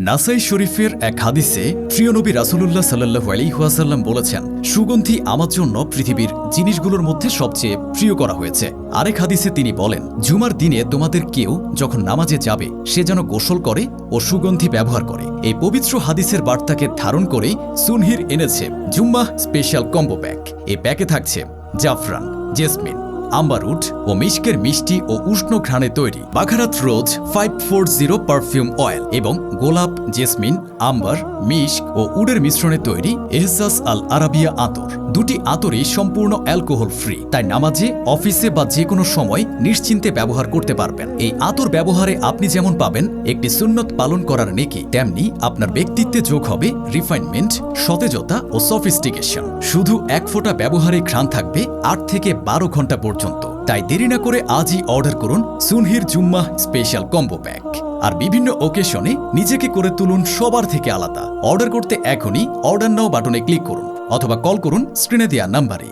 নাসাই শরীফের এক হাদিসে প্রিয় নবী রাসুলুল্লাহ সাল্লাহ আলিহাসাল্লাম বলেছেন, সুগন্ধি আমার জন্য পৃথিবীর জিনিসগুলোর মধ্যে সবচেয়ে প্রিয় করা হয়েছে। আরেক হাদিসে তিনি বলেন, জুমার দিনে তোমাদের কেউ যখন নামাজে যাবে, সে যেন গোসল করে ও সুগন্ধি ব্যবহার করে। এই পবিত্র হাদিসের বার্তাকে ধারণ করেই সুনহির এনেছে জুম্মা স্পেশাল কম্বো প্যাক। এই প্যাকে থাকছে জাফরান, জেসমিন আম্বারুট ও মিশকের মিষ্টি ও উষ্ণ ঘ্রাণে তৈরি। বাঘারাত rose five four zero perfume oil এবং গোলাপ, জেসমিন আম্বার মিশক ও উডের মিশ্রণে তৈরি এহসাস আল আরাবিয়া আতর। দুটি আতরই সম্পূর্ণ অ্যালকোহল ফ্রি তাই নামাজে, অফিসে বা যে কোনো সময় নিশ্চিন্তে ব্যবহার করতে পারবেন। এই আতর ব্যবহারে আপনি যেমন পাবেন, একটি সুন্নত পালন করার নেকি, তেমনি আপনার ব্যক্তিত্বে যোগ হবে রিফাইনমেন্ট সতেজতা ও সফিস্টিকেশন শুধু এক ফোঁটা ব্যবহারে ঘ্রাণ থাকবে, আট থেকে বারো ঘণ্টা পর্যন্ত। তাই দেরি না করে আজই অর্ডার করুন সুনহির জুম্মা স্পেশাল কম্বো প্যাক। আর বিভিন্ন ওকেশনে নিজেকে করে তুলুন সবার থেকে আলাদা। অর্ডার করতে এখনই অর্ডার নাও বাটনে ক্লিক করুন অথবা কল করুন স্ক্রিনে দেওয়া নাম্বারে।